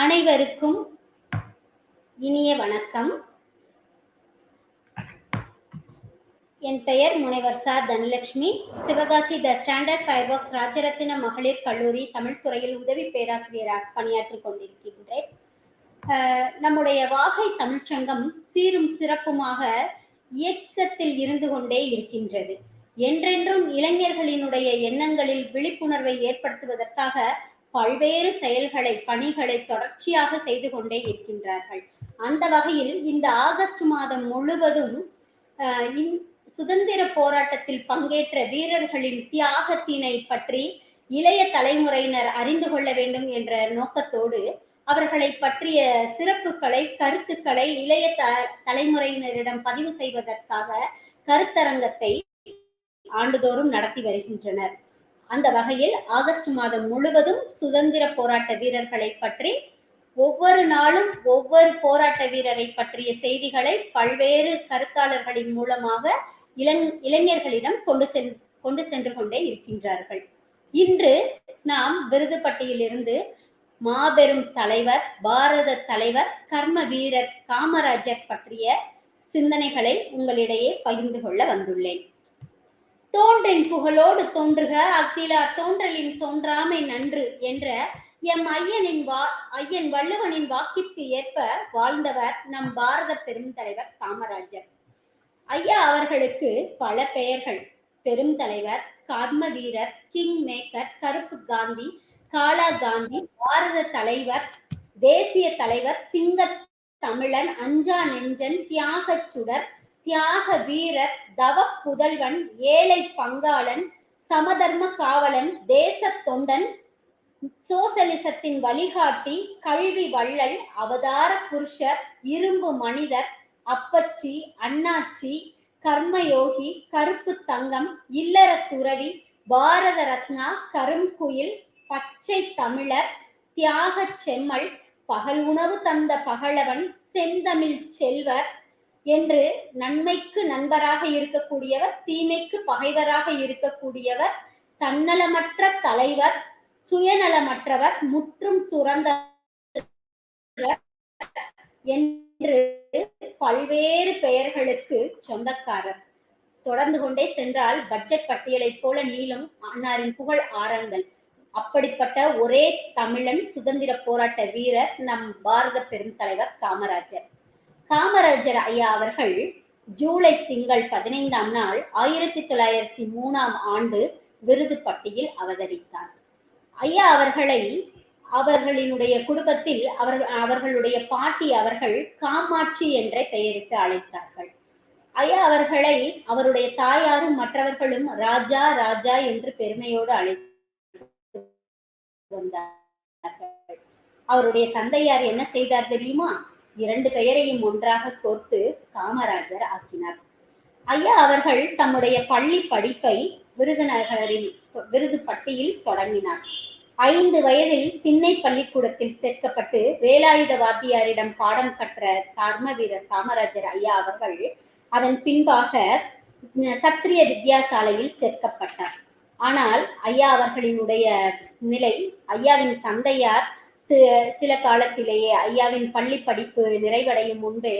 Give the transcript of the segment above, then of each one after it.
அனைவருக்கும் இனிய வணக்கம். என் பெயர் முனைவர் சா. Dhanalakshmi. Sivakasi the Standard Fireworks Rajaratna மகளிர் கல்லூரி தமிழ் துறையில் உதவி பேராசிரியராக பணியாற்றிக் கொண்டிருக்கின்றேன். நம்முடைய வாகை தமிழ்ச்சங்கம் சீரும் சிறப்புமாக இயக்கத்தில் இருந்து கொண்டே இருக்கின்றது. என்றென்றும் இளைஞர்களினுடைய எண்ணங்களில் விழிப்புணர்வை ஏற்படுத்துவதற்காக பல்வேறு செயல்களை பணிகளை தொடர்ச்சியாக செய்து கொண்டே இருக்கின்றார்கள். அந்த வகையில் இந்த ஆகஸ்ட் மாதம் முழுவதும் சுதந்திர போராட்டத்தில் பங்கேற்ற வீரர்களின் தியாகத்தினை பற்றி இளைய தலைமுறையினர் அறிந்து கொள்ள வேண்டும் என்ற நோக்கத்தோடு அவர்களை பற்றிய சிறப்புகளை கருத்துக்களை இளைய த தலைமுறையினரிடம் பதிவு செய்வதற்காக கருத்தரங்கத்தை ஆண்டுதோறும் நடத்தி வருகின்றனர். அந்த வகையில் ஆகஸ்ட் மாதம் முழுவதும் சுதந்திர போராட்ட வீரர்களை பற்றி ஒவ்வொரு நாளும் ஒவ்வொரு போராட்ட வீரரை பற்றிய செய்திகளை பல்வேறு கருத்தாளர்களின் மூலமாக இளங் இளைஞர்களிடம் கொண்டு சென் கொண்டு சென்று கொண்டே இருக்கின்றார்கள். இன்று நாம் விருதுப்பட்டியிலிருந்து மாபெரும் தலைவர் பாரத தலைவர் கர்ம வீரர் காமராஜர் பற்றிய சிந்தனைகளை உங்களிடையே பகிர்ந்து கொள்ள வந்துள்ளேன். தோன்றின் புகழோடு தோன்றுக அக்திலார் தோன்றலின் தோன்றாமை நன்று என்ற எம் ஐயனின் வா ஐயன் வள்ளுவனின் வாக்கிற்கு ஏற்ப வாழ்ந்தவர் நம் பாரத பெருந்தலைவர் காமராஜர். ஐயா அவர்களுக்கு பல பெயர்கள். பெருந்தலைவர் கர்ம வீரர் கிங் மேக்கர் கருப்பு காந்தி காலா காந்தி பாரத தலைவர் தேசிய தலைவர் சிங்க தமிழன் அஞ்சா நெஞ்சன் தியாகச் சுடர் தியாக வீரர் தவ புதல்வன் ஏழை பங்காளன் சமதர்ம காவலன் தேச தொண்டன் சோசலிசத்தின் வழிகாட்டி கல்வி வள்ளல் அவதார புருஷர் இரும்பு மனிதர் அப்பச்சி அண்ணாச்சி கர்மயோகி கருப்பு தங்கம் இல்லற துறவி பாரத ரத்னா கருங்குயில் பச்சை தமிழர் தியாகச் செம்மல் பகல் உணவு தந்த பகலவன் செந்தமிழ் செல்வர் என்று நன்மைக்கு நண்பராக இருக்கக்கூடியவர் தீமைக்கு பகைவராக இருக்கக்கூடியவர் தன்னலமற்ற தலைவர் சுயநலமற்றவர் முற்றும் துறந்த என்று பல்வேறு பெயர்களுக்கு சொந்தக்காரர். தொடர்ந்து கொண்டே சென்றால் பட்ஜெட் பட்டியலைப் போல நீளும் அன்னாரின் புகழ் ஆரங்கள். அப்படிப்பட்ட ஒரே தமிழன் சுதந்திர போராட்ட வீரர் நம் பாரத பெருந்தலைவர் காமராஜர். காமராஜர் ஐயா அவர்கள் ஜூலை திங்கள் பதினைந்தாம் நாள் ஆயிரத்தி தொள்ளாயிரத்தி மூணாம் ஆண்டு விருது பட்டியில் அவதரித்தார். ஐயா அவர்களை அவர்களினுடைய குடும்பத்தில் அவர்கள் அவர்களுடைய பாட்டி அவர்கள் காமாட்சி என்ற பெயரிட்டு அழைத்தார்கள். ஐயா அவர்களை அவருடைய தாயாரும் மற்றவர்களும் ராஜா ராஜா என்று பெருமையோடு அழைத்து வந்தார்கள். அவருடைய தந்தையார் என்ன செய்தார் தெரியுமா? இரண்டு பெயரையும் ஒன்றாக கோர்த்து காமராஜர் ஆக்கினார். ஐயா அவர்கள் தம்முடைய பள்ளி படிப்பை விருதுநகரில் விருதுப்பட்டியில் தொடங்கினார். ஐந்து வயதில் திண்ணை பள்ளிக்கூடத்தில் சேர்க்கப்பட்டு வேலாயுத வாத்தியாரிடம் பாடம் கற்ற கர்ம வீரர் காமராஜர் ஐயா அவர்கள் அதன் பின்பாக சத்திரிய வித்யாசாலையில் சேர்க்கப்பட்டார். ஆனால் ஐயா அவர்களினுடைய நிலை ஐயாவின் தந்தையார் சில காலத்திலேயே ஐயாவின் பள்ளி படிப்பு நிறைவடையும் முன்பே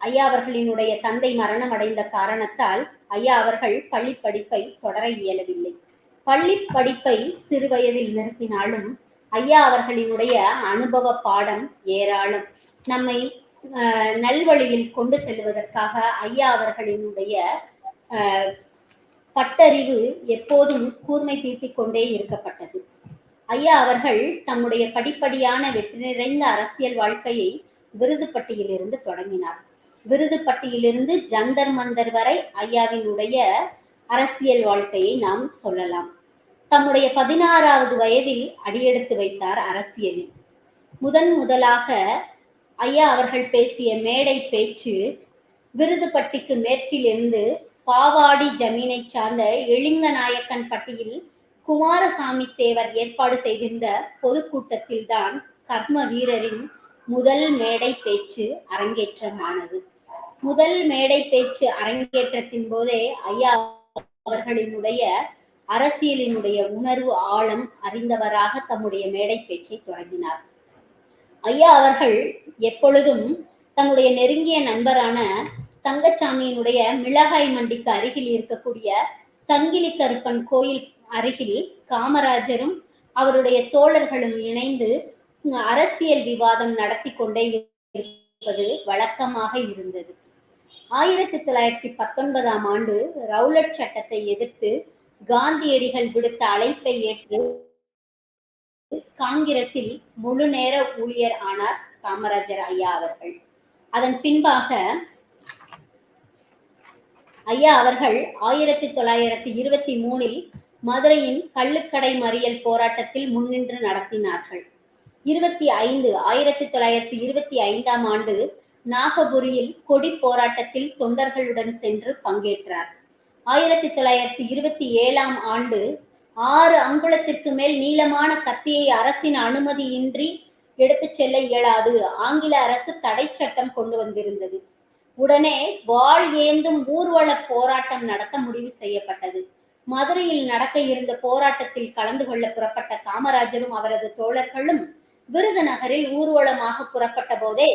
ஐயா அவர்களினுடைய தந்தை மரணம் அடைந்த காரணத்தால் ஐயா அவர்கள் பள்ளி படிப்பை தொடர இயலவில்லை. பள்ளி படிப்பை சிறு வயதில் நிறுத்தினாலும் ஐயா அவர்களினுடைய அனுபவ பாடம் ஏராளம். நம்மை அஹ், நல்வழியில் கொண்டு செல்வதற்காக ஐயா அவர்களினுடைய அஹ், பட்டறிவு எப்போதும் கூர்மை தீட்டிக் கொண்டே இருக்கப்பட்டது. ஐயா அவர்கள் தம்முடைய படிப்படியான வெற்றி நிறைந்த அரசியல் வாழ்க்கையை விருதுப்பட்டியிலிருந்து தொடங்கினார். விருதுப்பட்டியிலிருந்து ஜந்தர் மந்தர் வரை ஐயாவினுடைய அரசியல் வாழ்க்கையை நாம் சொல்லலாம். தம்முடைய பதினாறாவது வயதில் அடியெடுத்து வைத்தார் அரசியலில். முதன் முதலாக ஐயா அவர்கள் பேசிய மேடை பேச்சு விருதுப்பட்டிக்கு மேற்கிலிருந்து பாவாடி ஜமீனை சார்ந்த எளிங்கநாயக்கன் பட்டியில் குமாரசாமி தேவர் ஏற்பாடு செய்திருந்த பொதுக்கூட்டத்தில்தான் கர்ம வீரரின் முதல் மேடை பேச்சு அரங்கேற்றமானது. முதல் மேடை பேச்சு அரங்கேற்றத்தின் போதே ஐயா அவர்களினுடைய அரசியலினுடைய உணர்வு ஆழம் அறிந்தவராக தம்முடைய மேடை பேச்சை தொடங்கினார். ஐயா அவர்கள் எப்பொழுதும் தன்னுடைய நெருங்கிய நண்பரான தங்கச்சாமியினுடைய மிளகாய் மண்டிக்கு அருகில் இருக்கக்கூடிய சங்கிலி கருப்பன் கோயில் அருகில் காமராஜரும் அவருடைய தோழர்களும் இணைந்து அரசியல் விவாதம் நடத்தி கொண்டே இருப்பது வழக்கமாக இருந்தது. ஆயிரத்தி தொள்ளாயிரத்தி பத்தொன்பதாம் ஆண்டு ரவுலட் சட்டத்தை எதிர்த்து காந்தியடிகள் விடுத்த அழைப்பை ஏற்று காங்கிரஸில் முழு நேர ஊழியர் ஆனார் காமராஜர் ஐயா அவர்கள். அதன் பின்பாக ஐயா அவர்கள் ஆயிரத்தி தொள்ளாயிரத்தி இருபத்தி மூணில் மதுரையின் கள்ளுக்கடை மறியல் போராட்டத்தில் முன்னின்று நடத்தினார்கள். இருபத்தி ஐந்து ஆயிரத்தி தொள்ளாயிரத்தி இருபத்தி ஐந்தாம் ஆண்டு நாகபுரியில் கொடி போராட்டத்தில் தொண்டர்களுடன் சென்று பங்கேற்றார். ஆயிரத்தி தொள்ளாயிரத்தி இருபத்தி ஏழாம் ஆண்டு ஆறு அங்குலத்திற்கு மேல் நீளமான கத்தியை அரசின் அனுமதியின்றி எடுத்துச் செல்ல இயலாது. ஆங்கில அரசு தடை சட்டம் கொண்டு வந்திருந்தது. உடனே வாள் ஏந்தும் ஊர்வல போராட்டம் நடத்த முடிவு செய்யப்பட்டது. மதுரையில் நடக்க இருந்த போராட்டத்தில் கலந்து கொள்ள புறப்பட்ட காமராஜரும் அவரது தோழர்களும் விருதுநகரில் ஊர்வலமாக புறப்பட்ட போதே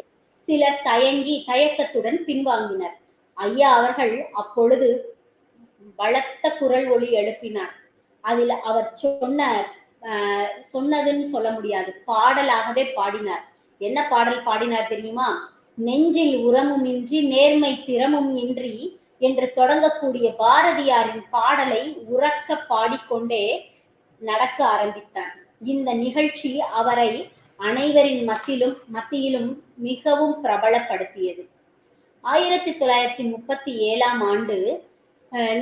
சிலர் தயங்கி தயக்கத்துடன் பின்வாங்கினர். ஐயா அவர்கள் அப்பொழுது பலத்த குரல் ஒளி எழுப்பினார். அதில் அவர் சொன்ன சொன்னதுன்னு சொல்ல முடியாது. பாடலாகவே பாடினார். என்ன பாடல் பாடினார் தெரியுமா? நெஞ்சில் உரமும் இன்றி நேர்மை திறமும் இன்றி என்று தொடங்கக்கூடிய பாரதியாரின் பாடலை உறக்க பாடிக்கொண்டே நடக்க ஆரம்பித்தார். இந்த நிகழ்ச்சி அவரை அனைவரின் மத்தியிலும் மத்தியிலும் மிகவும் பிரபலப்படுத்தியது. ஆயிரத்தி தொள்ளாயிரத்தி முப்பத்தி ஏழாம் ஆண்டு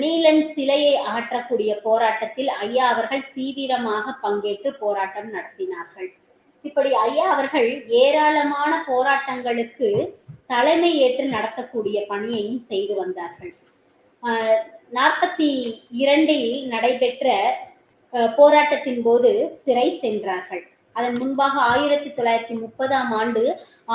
நீலன் சிலையை அகற்றக்கூடிய போராட்டத்தில் ஐயா அவர்கள் தீவிரமாக பங்கேற்று போராட்டம் நடத்தினார்கள். இப்படி ஐயா அவர்கள் ஏராளமான போராட்டங்களுக்கு தலைமை ஏற்று நடத்தக்கூடிய பணியையும் செய்து வந்தார்கள். நாற்பத்தி இரண்டில் நடைபெற்ற போராட்டத்தின் போது சிறை சென்றார்கள். அதன் முன்பாக ஆயிரத்தி தொள்ளாயிரத்தி முப்பதாம் ஆண்டு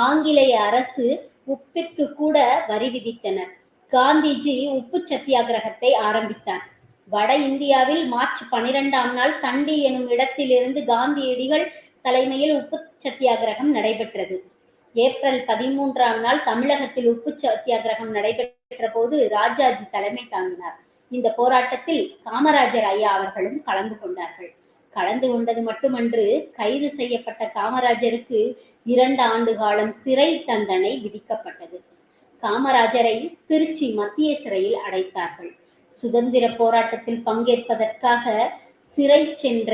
ஆங்கிலேய அரசு உப்பிற்கு கூட வரி விதித்தனர். காந்திஜி உப்பு சத்தியாகிரகத்தை ஆரம்பித்தார். வட இந்தியாவில் மார்ச் பனிரெண்டாம் நாள் தண்டி எனும் இடத்திலிருந்து காந்தியடிகள் தலைமையில் உப்பு சத்தியாகிரகம் நடைபெற்றது. ஏப்ரல் பதிமூன்றாம் நாள் தமிழகத்தில் உப்பு சத்தியாகிரகம் நடைபெற்ற போது ராஜாஜி தலைமை தாங்கினார். இந்த போராட்டத்தில் காமராஜர் ஐயா அவர்களும் கலந்து கொண்டார்கள். கலந்து கொண்டது மட்டுமன்று கைது செய்யப்பட்ட காமராஜருக்கு இரண்டு ஆண்டு காலம் சிறை தண்டனை விதிக்கப்பட்டது. காமராஜரை திருச்சி மத்திய சிறையில் அடைத்தார்கள். சுதந்திர போராட்டத்தில் பங்கேற்பதற்காக சிறை சென்ற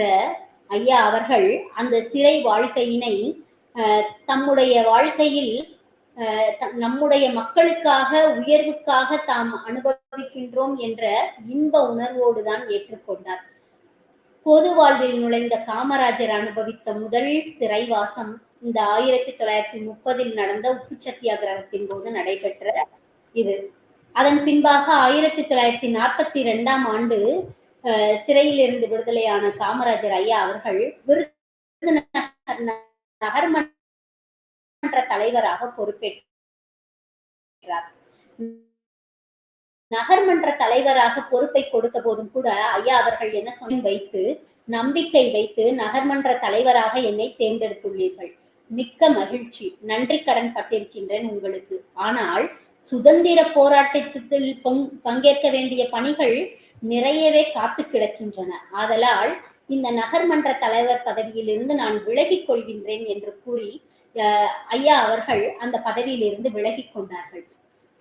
ஐயா அவர்கள் அந்த சிறை வாழ்க்கையினை தம்முடைய வாழ்க்கையில் நம்முடைய மக்களுக்காக உயர்வுக்காக தாம் அனுபவிக்கின்றோம் என்ற இன்ப உணர்வோடு தான் ஏற்றுக்கொண்டார். பொது வாழ்வில் நுழைந்த காமராஜர் அனுபவித்த முதல் சிறைவாசம் இந்த ஆயிரத்தி தொள்ளாயிரத்தி முப்பதில் நடந்த உப்பு சத்தியாகிரகத்தின் போது நடைபெற்ற இது. அதன் பின்பாக ஆயிரத்தி தொள்ளாயிரத்தி நாற்பத்தி இரண்டாம் ஆண்டு சிறையில் இருந்து விடுதலையான காமராஜர் ஐயா அவர்கள் விருதுநகர் நகர்மன்ற தலைவராக பொறுப்பேற்றார். நகர்மன்ற தலைவராக பொறுப்பை கொடுத்த போதும் கூட ஐயா அவர்கள் என்ன சொல்லி வைத்து நம்பிக்கை வைத்து நகர்மன்ற தலைவராக என்னை தேர்ந்தெடுத்துள்ளீர்கள். மிக்க மகிழ்ச்சி. நன்றி கடன் பட்டிருக்கின்றேன் உங்களுக்கு. ஆனால் சுதந்திர போராட்டத்தில் பங்கேற்க வேண்டிய பணிகள் நிறையவே காத்து கிடக்கின்றன. ஆதலால் இந்த நகர்மன்ற தலைவர் பதவியிலிருந்து நான் விலகிக் கொள்கின்றேன் என்று கூறி ஐயா அவர்கள் அந்த பதவியிலிருந்து விலகிக் கொண்டார்கள்.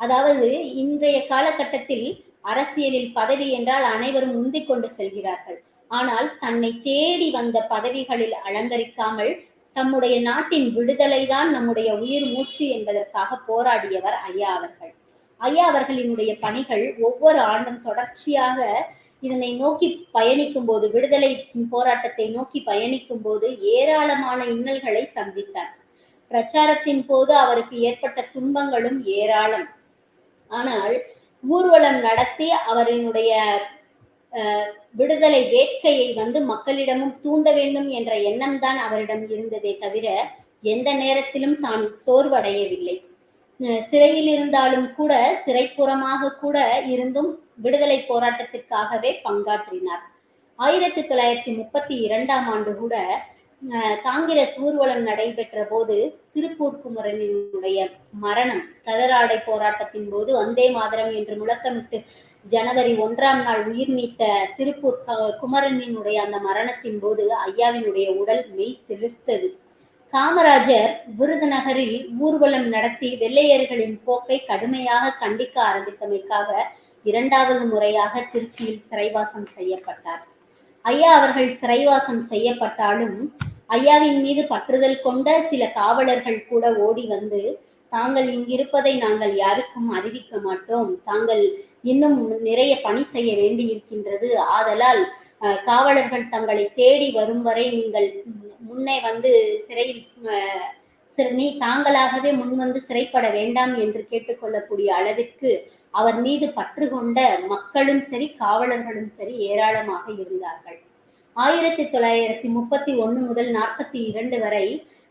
அதாவது இன்றைய காலகட்டத்தில் அரசியலில் பதவி என்றால் அனைவரும் முந்திக் கொண்டு செல்கிறார்கள். ஆனால் தன்னை தேடி வந்த பதவிகளில் அலங்கரிக்காமல் தம்முடைய நாட்டின் விடுதலை தான் நம்முடைய உயிர் மூச்சு என்பதற்காக போராடியவர் ஐயா அவர்கள். ஐயா அவர்களினுடைய பணிகள் ஒவ்வொரு ஆண்டும் தொடர்ச்சியாக இதனை நோக்கி பயணிக்கும் போது விடுதலை போராட்டத்தை நோக்கி பயணிக்கும் போது ஏராளமான இன்னல்களை சந்தித்தார் பிரச்சாரத்தின் போது அவருக்கு ஏற்பட்ட துன்பங்களும் ஏராளம். ஆனால் ஊர்வலம் நடத்தி அவரினுடைய விடுதலை வேட்கையை வந்து மக்களிடமும் தூண்ட வேண்டும் என்ற எண்ணம் தான் அவரிடம் இருந்ததே தவிர எந்த நேரத்திலும் தான் சோர்வடையவில்லை. சிறையில் இருந்தாலும் கூட சிறைப்புறமாக கூட இருந்தும் விடுதலை போராட்டத்திற்காகவே பங்காற்றினார். ஆயிரத்தி தொள்ளாயிரத்தி முப்பத்தி இரண்டாம் ஆண்டு கூட காங்கிரஸ் ஊர்வலம் நடைபெற்ற போது திருப்பூர் குமரனினுடைய மரணம் கதராடை போராட்டத்தின் போது வந்தே மாதரம் என்று முழக்கமிட்டு ஜனவரி ஒன்றாம் நாள் உயிர் நீத்த திருப்பூர் குமரனினுடைய அந்த மரணத்தின் போது ஐயாவினுடைய உடல் மெய் சிலிர்த்தது காமராஜர் விருதுநகரில் ஊர்வலம் நடத்தி வெள்ளையர்களின் போக்கை கடுமையாக கண்டிக்க ஆரம்பித்தமைக்காக இரண்டாவது முறையாக திருச்சியில் சிறைவாசம் செய்யப்பட்டார். ஐயா அவர்கள் சிறைவாசம் செய்யப்பட்டாலும் ஐயாவின் மீது பற்றுதல் கொண்ட சில காவலர்கள் கூட ஓடி வந்து தாங்கள் இங்கிருப்பதை நாங்கள் யாருக்கும் அறிவிக்க மாட்டோம். தாங்கள் இன்னும் நிறைய பணி செய்ய வேண்டியிருக்கின்றது. ஆதலால் காவலர்கள் தங்களை தேடி வரும் வரை நீங்கள் முன்னே வந்து சிறையில் அஹ், தாங்களாகவே முன் வந்து சிறைப்பட வேண்டாம் என்று கேட்டுக்கொள்ளக்கூடிய அளவிற்கு அவர் மீது பற்று கொண்ட மக்களும் சரி காவலர்களும் சரி ஏராளமாக இருந்தார்கள். ஆயிரத்தி தொள்ளாயிரத்தி முப்பத்தி ஒன்று முதல் நாற்பத்தி இரண்டு வரை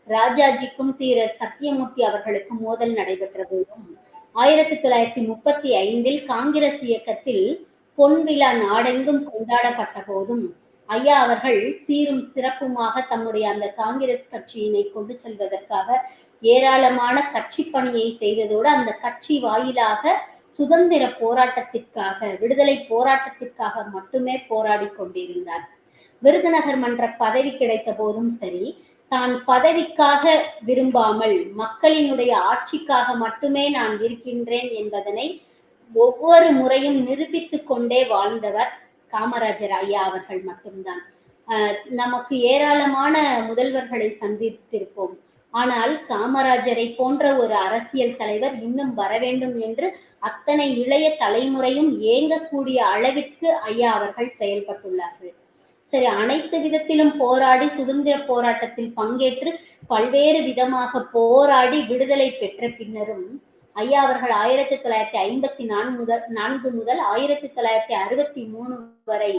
ராஜாஜிக்கும் தீரர் சத்தியமூர்த்தி அவர்களுக்கும் மோதல் நடைபெற்ற போதும் ஆயிரத்தி தொள்ளாயிரத்தி முப்பத்தி ஐந்தில் காங்கிரஸ் இயக்கத்தில் பொன்விழா நாடெங்கும் கொண்டாடப்பட்ட போதும் ஐயா அவர்கள் சீரும் சிறப்புமாக தம்முடைய அந்த காங்கிரஸ் கட்சியினை கொண்டு செல்வதற்காக ஏராளமான கட்சி பணியை செய்ததோடு அந்த கட்சி வாயிலாக சுதந்திர போராட்டத்திற்காக விடுதலை போராட்டத்திற்காக மட்டுமே போராடி கொண்டிருந்தார். விருதுநகர் மன்ற பதவி கிடைத்த போதும் சரி தான் பதவிக்காக விரும்பாமல் மக்களினுடைய ஆட்சிக்காக மட்டுமே நான் இருக்கின்றேன் என்பதனை ஒவ்வொரு முறையும் நிரூபித்துக் கொண்டே வாழ்ந்தவர் காமராஜர் ஐயா அவர்கள் மட்டும்தான். நமக்கு ஏராளமான முதல்வர்களை சந்தித்திருப்போம். ஆனால் காமராஜரை போன்ற ஒரு அரசியல் தலைவர் இன்னும் வர வேண்டும் என்று அத்தனை இளைய தலைமுறையும் ஏங்கக்கூடிய அளவிற்கு ஐயா அவர்கள் செயல்பட்டுள்ளார்கள். சரி அனைத்து விதத்திலும் போராடி சுதந்திர போராட்டத்தில் பங்கேற்று பல்வேறு விதமாக போராடி விடுதலை பெற்ற பின்னரும் ஐயா அவர்கள் ஆயிரத்தி தொள்ளாயிரத்தி ஐம்பத்தி நான்கு முதல் நான்கு முதல் ஆயிரத்தி தொள்ளாயிரத்தி அறுபத்தி மூணு வரை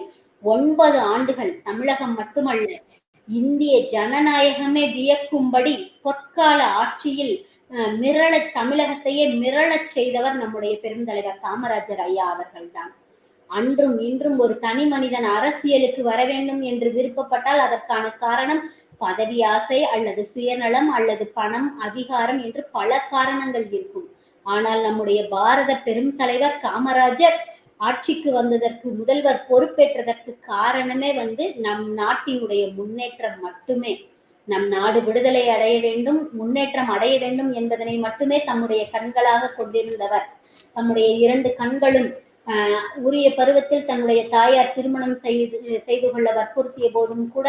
ஒன்பது ஆண்டுகள் தமிழகம் மட்டுமல்ல இந்திய ஜனநாயகமே வியக்கும்படி பொற்கால ஆட்சியில் மிரள தமிழகத்தையே மிரளச் செய்தவர் நம்முடைய பெருந்தலைவர் காமராஜர் ஐயா அவர்கள்தான். அன்றும் இன்றும் ஒரு தனி மனிதன் அரசியலுக்கு வர வேண்டும் என்று விருப்பப்பட்டால் அதற்கான காரணம் பதவி ஆசை அல்லது சுயநலம் அல்லது பணம் அதிகாரம் என்று பல காரணங்கள் இருக்கும். ஆனால் நம்முடைய பாரத பெரும் தலைவர் காமராஜர் ஆட்சிக்கு வந்ததற்கு முதல்வர் பொறுப்பேற்றதற்கு காரணமே வந்து நம் நாட்டினுடைய முன்னேற்றம் மட்டுமே. நம் நாடு விடுதலை அடைய வேண்டும் முன்னேற்றம் அடைய வேண்டும் என்பதனை மட்டுமே தம்முடைய கண்களாக கொண்டிருந்தவர். தம்முடைய இரண்டு கண்களும் ஆஹ், உரிய பருவத்தில் தன்னுடைய தாயார் திருமணம் செய்து செய்து கொள்ள வற்புறுத்திய போதும் கூட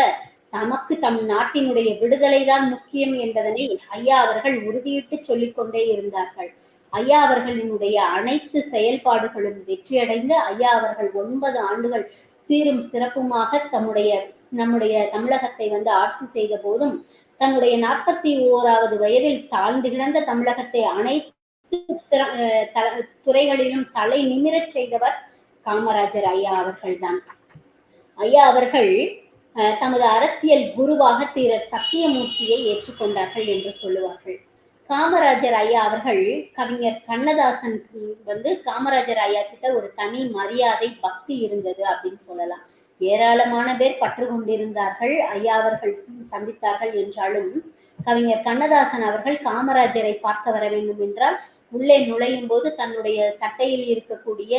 தமக்கு தம் நாட்டினுடைய விடுதலை தான் முக்கியம் என்பதனை ஐயா அவர்கள் உறுதியிட்டு சொல்லிக் கொண்டே இருந்தார்கள். ஐயா அவர்களினுடைய அனைத்து செயல்பாடுகளும் வெற்றியடைந்து ஐயா அவர்கள் ஒன்பது ஆண்டுகள் சீரும் சிறப்புமாக தம்முடைய நம்முடைய தமிழகத்தை வந்து ஆட்சி செய்த போதும் தன்னுடைய நாற்பத்தி ஓராவது வயதில் தாழ்ந்து கிடந்த தமிழகத்தை அனைத்து திற- அஹ் துறைகளிலும் தலை நிமிரச் செய்தவர் காமராஜர் ஐயா அவர்கள்தான். ஐயா அவர்கள் அஹ், தமது அரசியல் குருவாக தீரர் சத்தியமூர்த்தியை ஏற்றுக்கொண்டார்கள் என்று சொல்லுவார்கள். காமராஜர் ஐயா அவர்கள் கவிஞர் கண்ணதாசன் வந்து காமராஜர் ஐயா கிட்ட ஒரு தனி மரியாதை பக்தி இருந்தது அப்படின்னு சொல்லலாம். ஏராளமான பேர் பற்று கொண்டிருந்தார்கள். ஐயா அவர்கள் சந்தித்தார்கள் என்றாலும் கவிஞர் கண்ணதாசன் அவர்கள் காமராஜரை பார்க்க வர வேண்டும் என்றால் உள்ளே நுழையும் போது தன்னுடைய சட்டையில் இருக்கக்கூடிய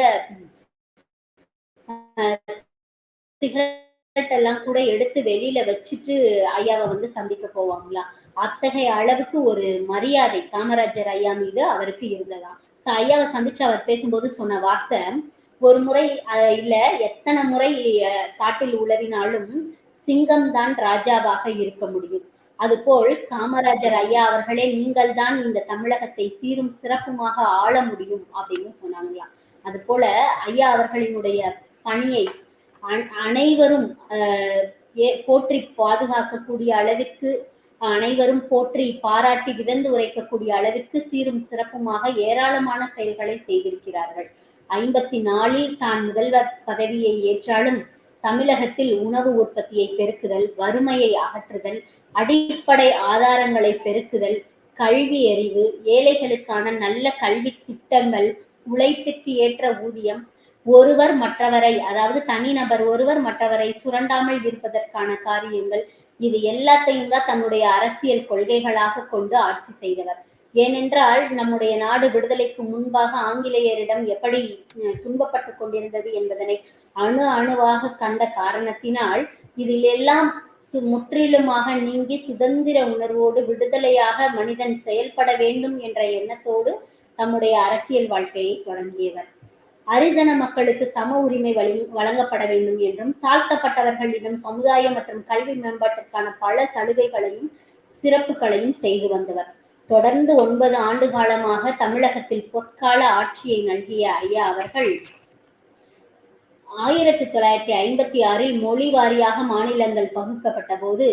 சிகரெட் எல்லாம் கூட எடுத்து வெளியில வச்சுட்டு ஐயாவை வந்து சந்திக்க போவாங்களாம் அத்தகைய அளவுக்கு ஒரு மரியாதை காமராஜர் ஐயா மீது அவருக்கு இருந்ததாம். ஐயாவை சந்திச்சு அவர் பேசும்போது சொன்ன வார்த்தை ஒரு முறை இல்ல எத்தனை முறை காட்டில் உளவினாலும் சிங்கம் தான் ராஜாவாக இருக்க முடியும். அதுபோல் காமராஜர் ஐயா அவர்களே நீங்கள் தான் இந்த தமிழகத்தை சீரும் சிறப்புமாக ஆள முடியும் அப்படின்னு சொன்னாங்களாம் அது போல ஐயா அவர்களினுடைய பணியை அனைவரும் ஏ- போற்றி பாதுகாக்கக்கூடிய அளவிற்கு அனைவரும் போற்றி பாராட்டி விதந்து உரைக்கக்கூடிய அளவிற்கு சீரும் சிறப்புமாக ஏராளமான செயல்களை செய்திருக்கிறார்கள். ஐம்பத்தி நாலில் தான் முதல்வர் பதவியை ஏற்றாலும் தமிழகத்தில் உணவு உற்பத்தியை பெருக்குதல் வறுமையை அகற்றுதல் அடிப்படை ஆதாரங்களை பெருக்குதல் கல்வி எறிவு ஏழைகளுக்கான நல்ல கல்வி திட்டங்கள் உழைப்பிற்கு ஏற்ற ஊதியம் ஒருவர் மற்றவரை அதாவது தனிநபர் ஒருவர் மற்றவரை சுரண்டாமல் இருப்பதற்கான காரியங்கள் இது எல்லாத்தையும் தான் தன்னுடைய அரசியல் கொள்கைகளாக கொண்டு ஆட்சி செய்தவர். ஏனென்றால் நம்முடைய நாடு விடுதலைக்கு முன்பாக ஆங்கிலேயரிடம் எப்படி துன்பப்பட்டு கொண்டிருந்தது என்பதனை அணு அணுவாக கண்ட காரணத்தினால் இதில் எல்லாம் முற்றிலுமாக நீங்கி சுதந்திர உணர்வோடு விடுதலையாக மனிதன் செயல்பட வேண்டும் என்ற எண்ணத்தோடு தம்முடைய அரசியல் வாழ்க்கையை தொடங்கியவர். அரிஜன மக்களுக்கு சம உரிமை வழங்கப்பட வேண்டும் என்றும் தாழ்த்தப்பட்டவர்களிடம் சமுதாய மற்றும் கல்வி மேம்பாட்டிற்கான பல சலுகைகளையும் சிறப்புகளையும் செய்து வந்தவர். தொடர்ந்து ஒன்பது ஆண்டு காலமாக தமிழகத்தில் பொற்கால ஆட்சியை நல்கிய ஐயா அவர்கள் ஆயிரத்தி தொள்ளாயிரத்தி ஐம்பத்தி ஆறில் மொழி வாரியாக மாநிலங்கள் பகுக்கப்பட்ட போது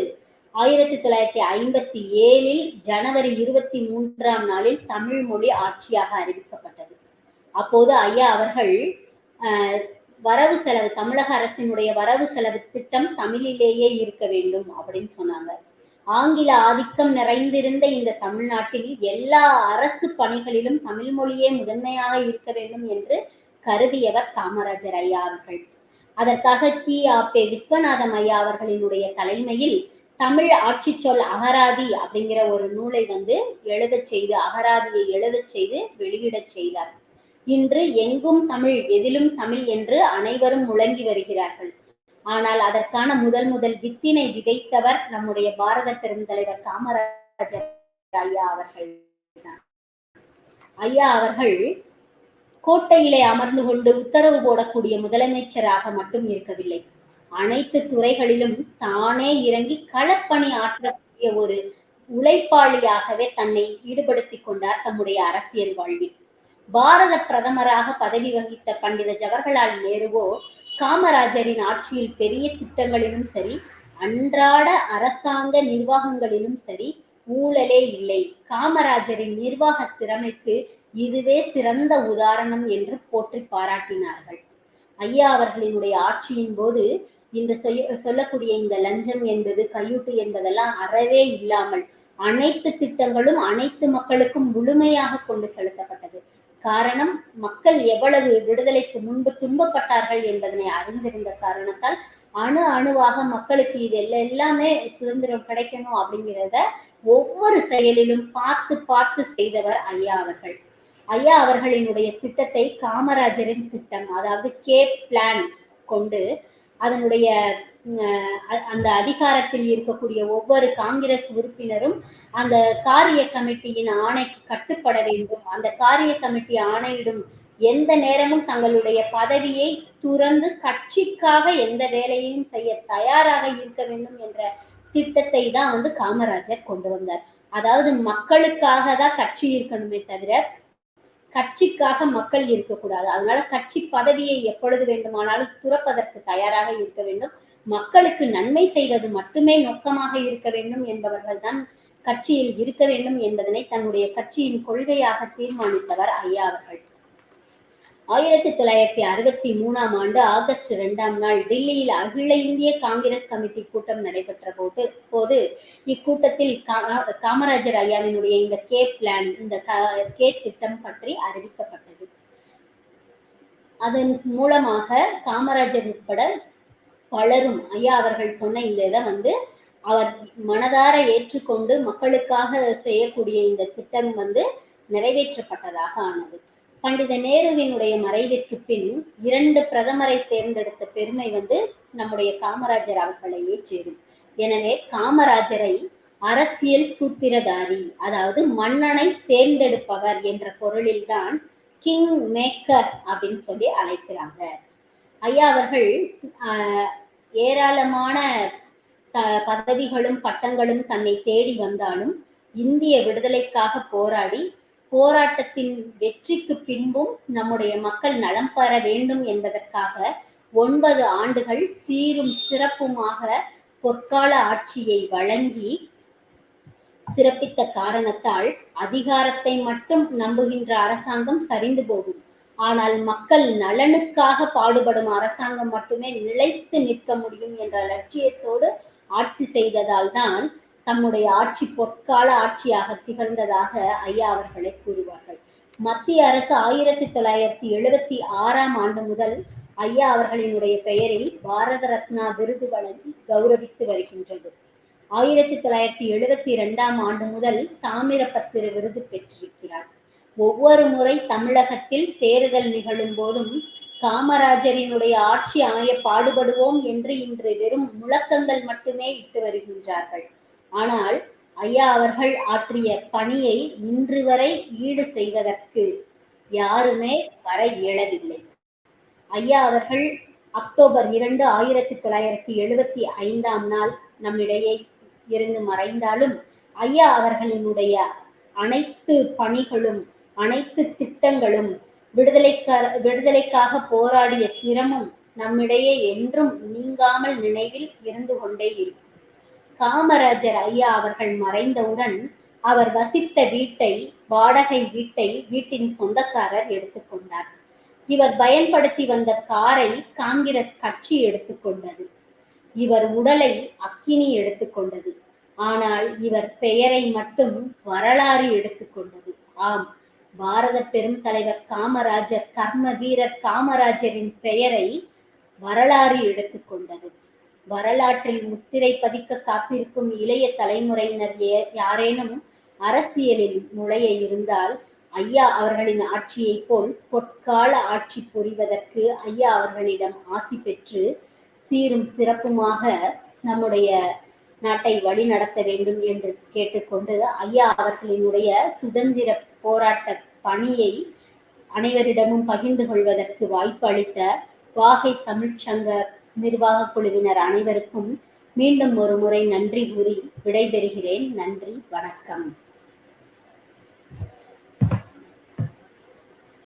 ஆயிரத்தி தொள்ளாயிரத்தி ஐம்பத்தி ஏழில் ஜனவரி இருபத்தி மூன்றாம் நாளில் தமிழ் மொழி ஆட்சியாக அறிவிக்கப்பட்டது. அப்போது ஐயா அவர்கள் வரவு செலவு தமிழக அரசினுடைய வரவு செலவு திட்டம் தமிழிலேயே இருக்க வேண்டும் அப்படின்னு சொன்னாங்க. ஆங்கில ஆதிக்கம் நிறைந்திருந்த இந்த தமிழ்நாட்டில் எல்லா அரசு பணிகளிலும் தமிழ் மொழியே முதன்மையாக இருக்க வேண்டும் என்று கருதியவர் காமராஜர் ஐயா அவர்கள். அதற்காக கி. ஆப்பே விஸ்வநாதம் ஐயா அவர்களினுடைய தலைமையில் தமிழ் ஆட்சி சொல் அகராதி அப்படிங்கிற ஒரு நூலை வந்து எழுதச் செய்து அகராதியை எழுதச் செய்து வெளியிடச் செய்தார். இன்று எங்கும் தமிழ் எதிலும் தமிழ் என்று அனைவரும் முழங்கி வருகிறார்கள். ஆனால் அதற்கான முதல் முதல் வித்தினை விதைத்தவர் நம்முடைய பாரத பெருந்தலைவர் காமராஜர் ஐயா அவர்கள் ஐயா அவர்கள் கோட்டையிலே அமர்ந்து கொண்டு உத்தரவு போடக்கூடிய முதலமைச்சராக மட்டும் இருக்கவில்லை. அனைத்து துறைகளிலும் தானே இறங்கி களப்பணி ஆற்றக்கூடிய ஒரு உழைப்பாளியாகவே தன்னை ஈடுபடுத்திக் கொண்டார் தம்முடைய அரசியல் வாழ்வில். பாரத பிரதமராக பதவி வகித்த பண்டித ஜவஹர்லால் நேருவோ காமராஜரின் ஆட்சியில் பெரிய திட்டங்களிலும் சரி அன்றாட அரசாங்க நிர்வாகங்களிலும் சரி ஊழலே இல்லை. காமராஜரின் நிர்வாக திறமைக்கு இதுவே சிறந்த உதாரணம் என்று போற்றி பாராட்டினார்கள். ஐயா அவர்களினுடைய ஆட்சியின் போது இன்று சொல்லக்கூடிய இந்த லஞ்சம் என்பது கையூட்டு என்பதெல்லாம் அறவே இல்லாமல் அனைத்து திட்டங்களும் அனைத்து மக்களுக்கும் முழுமையாக கொண்டு செலுத்தப்பட்டது. காரணம் மக்கள் எவ்வளவு விடுதலைக்கு முன்பு துன்பப்பட்டார்கள் என்பதனை அறிந்திருந்த காரணத்தால் அணு அணுவாக மக்களுக்கு இது எல்லாமே சுதந்திரம் கிடைக்கணும் அப்படிங்கிறத ஒவ்வொரு செயலிலும் பார்த்து பார்த்து செய்தவர் ஐயா அவர்கள். ஐயா அவர்களினுடைய திட்டத்தை காமராஜரின் திட்டம் அதாவது கே பிளான் கொண்டு அதனுடைய அந்த அதிகாரத்தில் இருக்கக்கூடிய ஒவ்வொரு காங்கிரஸ் உறுப்பினரும் அந்த காரிய கமிட்டியின் ஆணைக்கு கட்டுப்பட வேண்டும். அந்த காரிய கமிட்டி ஆணையிடும் எந்த நேரமும் தங்களுடைய பதவியை துறந்து கட்சிக்காக எந்த வேலையையும் செய்ய தயாராக இருக்க வேண்டும் என்ற திட்டத்தை தான் வந்து காமராஜர் கொண்டு வந்தார். அதாவது மக்களுக்காக தான் கட்சி இருக்கணுமே தவிர கட்சிக்காக மக்கள் இருக்கக்கூடாது. அதனால கட்சி பதவியை எப்பொழுது வேண்டுமானாலும் துறப்பதற்கு தயாராக இருக்க வேண்டும். மக்களுக்கு நன்மை செய்வது மட்டுமே நோக்கமாக இருக்க வேண்டும் என்பவர்கள் தான் கட்சியில் இருக்க வேண்டும் என்பதனை தன்னுடைய கட்சியின் கொள்கையாக தீர்மானித்தவர் ஐயா அவர்கள். ஆயிரத்தி தொள்ளாயிரத்தி அறுபத்தி மூணாம் ஆண்டு ஆகஸ்ட் இரண்டாம் நாள் டெல்லியில் அகில இந்திய காங்கிரஸ் கமிட்டி கூட்டம் நடைபெற்ற போது போது இக்கூட்டத்தில் காமராஜர் ஐயாவினுடைய இந்த கே பிளான் இந்த கே திட்டம் பற்றி அறிவிக்கப்பட்டது. அதன் மூலமாக காமராஜர் உட்பட பலரும் ஐயா அவர்கள் சொன்ன இந்த இதை வந்து அவர் மனதார ஏற்றுக்கொண்டு மக்களுக்காக செய்யக்கூடிய இந்த திட்டம் வந்து நிறைவேற்றப்பட்டதாக ஆனது. பண்டித நேருவினுடைய மறைவிற்கு பின் இரண்டு பிரதமரை தேர்ந்தெடுத்த பெருமை வந்து நம்முடைய காமராஜர் அவர்களையே சேரும் எனவே காமராஜரை அரசியல் சூத்திரதாரி அதாவது மன்னனை தேர்ந்தெடுப்பவர் என்ற பொருளில்தான் கிங் மேக்கர் அப்படின்னு சொல்லி அழைக்கிறாங்க. ஐயா அவர்கள் ஏராளமான பதவிகளும் பட்டங்களும் தன்னை தேடி வந்தாலும் இந்திய விடுதலைக்காக போராடி போராட்டத்தின் வெற்றிக்கு பின்பும் நம்முடைய மக்கள் நலம் பெற வேண்டும் என்பதற்காக ஒன்பது ஆண்டுகள் சீரும் சிறப்புமாக பொற்கால ஆட்சியை வழங்கி சிறப்பித்த காரணத்தால் அதிகாரத்தை மட்டும் நம்புகின்ற அரசாங்கம் சரிந்து போகும். ஆனால் மக்கள் நலனுக்காக பாடுபடும் அரசாங்கம் மட்டுமே நிலைத்து நிற்க முடியும் என்ற லட்சியத்தோடு ஆட்சி செய்ததால் தான் தம்முடைய ஆட்சி பொற்கால ஆட்சியாக திகழ்ந்ததாக ஐயா அவர்களை கூறுவார்கள். மத்திய அரசு ஆயிரத்தி தொள்ளாயிரத்தி எழுபத்தி ஆறாம் ஆண்டு முதல் ஐயா அவர்களினுடைய பெயரில் பாரத ரத்னா விருது வழங்கி கௌரவித்து வருகின்றது. ஆயிரத்தி தொள்ளாயிரத்தி எழுபத்தி இரண்டாம் ஆண்டு முதல் தாமிரபத்திர விருது பெற்றிருக்கிறார். ஒவ்வொரு முறை தமிழகத்தில் தேர்தல் நிகழும் போதும் காமராஜரினுடைய ஆட்சி அமைய பாடுபடுவோம் என்று இன்று வெறும் முழக்கங்கள் மட்டுமே இட்டு வருகின்றார்கள். ஆனால் ஐயா அவர்கள் ஆற்றிய பணியை இன்று வரை ஈடு செய்வதற்கு யாருமே வர இயலவில்லை. ஐயா அவர்கள் அக்டோபர் இரண்டு ஆயிரத்தி தொள்ளாயிரத்தி எழுபத்தி ஐந்தாம் நாள் நம்மிடையே இருந்து மறைந்தாலும் ஐயா அவர்களினுடைய அனைத்து பணிகளும் அனைத்து திட்டங்களும் விடுதலைக்காக விடுதலைக்காக போராடிய திறமும் நம்மிடையே என்றும் நீங்காமல் நினைவில் இருந்து கொண்டே இருக்கும். காமராஜர் ஐயா அவர்கள் மறைந்தவுடன் அவர் வசித்த வீட்டை வாடகை வீட்டை வீட்டின் சொந்தக்காரர் எடுத்துக்கொண்டார் இவர் பயன்படுத்தி வந்த காரை காங்கிரஸ் கட்சி எடுத்துக்கொண்டது இவர் உடலை அக்கினி எடுத்துக்கொண்டது ஆனால் இவர் பெயரை மட்டும் வரலாறு எடுத்துக்கொண்டது ஆம் பாரத பெரும் தலைவர் காமராஜர் கர்ம வீரர் காமராஜரின் பெயரை வரலாறு எடுத்துக்கொண்டது வரலாற்றில் முத்திரை பதிக்க காத்திருக்கும் இளைய தலைமுறையினர் யாரேனும் அரசியலில் நுழைய இருந்தால் ஐயா அவர்களின் ஆட்சியை போல் பொற்கால ஆட்சி புரிவதற்கு ஐயா அவர்களிடம் ஆசி பெற்று சீரும் சிறப்புமாக நம்முடைய நாட்டை வழி நடத்த வேண்டும் என்று கேட்டுக்கொண்டு ஐயா அவர்களினுடைய சுதந்திர போராட்ட பணியை அனைவரிடமும் பகிர்ந்து கொள்வதற்கு வாய்ப்பு அளித்த வாகை தமிழ்ச்சங்க நிர்வாக குழுவினர் அனைவருக்கும் மீண்டும் ஒரு முறை நன்றி கூறி விடைபெறுகிறேன். நன்றி வணக்கம்.